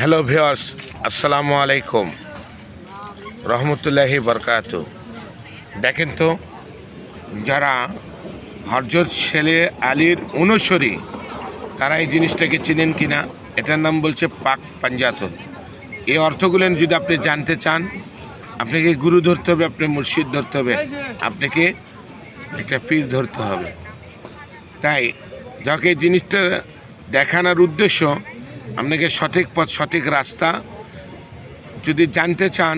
Hello ভিওস আসসালামু আলাইকুম। রহমতুল্লাহি বরকাত দেখেন তো, যারা হরজত ছেলে আলীর অনুসরী, তারা এই জিনিসটাকে চিনেন কি না? এটার নাম বলছে পাক পাঞ্জাতন। এই অর্থগুলো যদি আপনি জানতে চান, আপনাকে গুরু ধরতে হবে আপনি মুর্শিদ ধরতে হবে, আপনাকে একটা পীর ধরতে হবে। তাই, যাকে এই জিনিসটা দেখানোর উদ্দেশ্য আপনাকে সঠিক পথ, সঠিক রাস্তা যদি জানতে চান,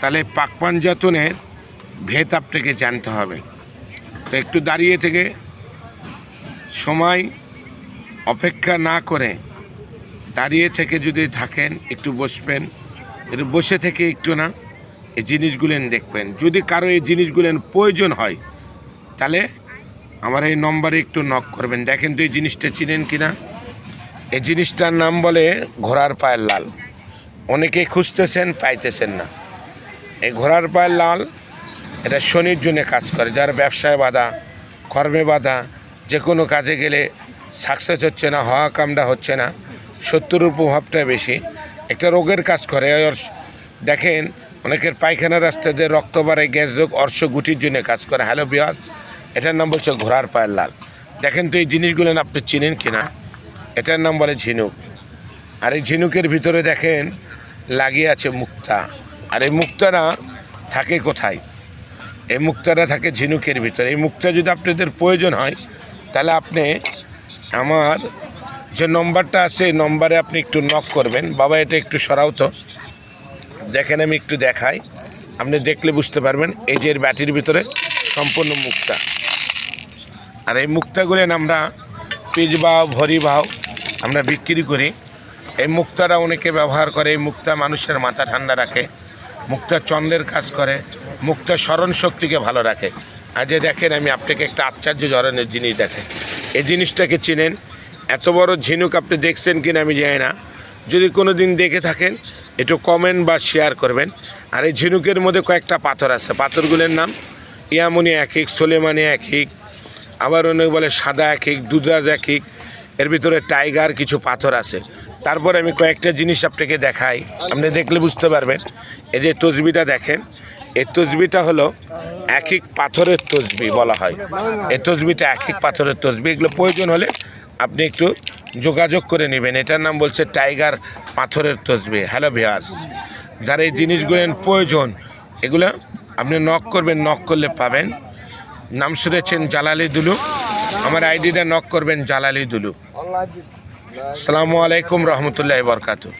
তাহলে পাকপান যতনের ভেদ আপনাকে জানতে হবে। তো একটু দাঁড়িয়ে থেকে সময় অপেক্ষা না করে দাঁড়িয়ে থেকে যদি থাকেন, একটু বসবেন, একটু বসে থেকে একটু না, এই জিনিসগুলেন দেখবেন। যদি কারও এই জিনিসগুলেন প্রয়োজন হয়, তাহলে আমার এই নম্বরে একটু নক করবেন। দেখেন তো এই জিনিসটা চিনেন কি না এই জিনিসটার নাম বলে ঘোড়ার পায়ের লাল। অনেকে খুঁজতেছেন, পাইতেছেন না। এই ঘোড়ার পায়ের লাল, এটা শনির জন্য কাজ করে। যার ব্যবসায় বাধা, কর্মে বাধা, যে কোনো কাজে গেলে সাকসেস হচ্ছে না, হওয়া কামটা হচ্ছে না, শত্রুর প্রভাবটা বেশি। একটা রোগের কাজ করে। দেখেন, অনেকের পায়খানা রাস্তাতে রক্ত বাড়ে গ্যাস রোগ, অর্শ গুটির জন্য কাজ করে। হ্যালো বিয়াস এটার নাম বলছে ঘোড়ার পায়ের লাল। দেখেন তো এই জিনিসগুলো আপনি চিনেন কিনা? এটার নাম বলে ঝিনুক। আর এই ঝিনুকের ভিতরে দেখেন লাগিয়ে আছে মুক্তা। আর এই মুক্তারা থাকে কোথায়? এই মুক্তারা থাকে ঝিনুকের ভিতরে। এই মুক্তা যদি আপনাদের প্রয়োজন হয়, তাহলে আপনি আমার যে নম্বরটা আছে, এই নম্বরে আপনি একটু নক করবেন। বাবা, এটা একটু সরাও তো। দেখেন, আমি একটু দেখাই। আপনি দেখলে বুঝতে পারবেন, এই যে ব্যাটির ভিতরে সম্পূর্ণ মুক্তা। আর এই মুক্তাগুলো আমরা পিজ বাও ভরি বাও আমরা বিক্রি করি। এই মুক্তারা অনেকে ব্যবহার করে, এই মুক্তা মানুষের মাথা ঠান্ডা রাখে, মুক্তা চন্দ্রের কাজ করে, মুক্তা স্মরণ শক্তিকে ভালো রাখে। আর যে দেখেন, আমি আপনাকে একটা আশ্চর্য ধরনের জিনিস দেখাই। এই জিনিসটাকে চিনেন, এত বড় ঝিনুক আপনি দেখছেন কিনা আমি জানি না। যদি কোনো দিন দেখে থাকেন, একটু কমেন্ট বা শেয়ার করবেন। আর এই ঝিনুকের মধ্যে কয়েকটা পাথর আছে। পাথরগুলোর নাম ইয়ামনি এক এক সোলেমানি এক এক আবার অনেক বলে সাদা এক এক দুধরাজ এক এক এর ভিতরে টাইগার, কিছু পাথর আছে। তারপর আমি কয়েকটা জিনিস আপনাকে দেখাই। আপনি দেখলে বুঝতে পারবেন। এই যে তসবিটা দেখেন, এই তসবিটা হলো এক এক পাথরের তসবি বলা হয়। এই তসবিটা এক এক পাথরের তসবি। এগুলো প্রয়োজন হলে আপনি একটু যোগাযোগ করে নেবেন। এটার নাম বলছে টাইগার পাথরের তসবি। হ্যালো ভিয়ার্স যারা এই জিনিসগুলো প্রয়োজন, এগুলো আপনি নক করবেন নক করলে পাবেন। নাম শুনেছেন জালালি দুলু। আমার আইডিটা নক করবেন জালালি দুলু। আসসালামু আলাইকুম রহমতুল্লাহ বরকাতু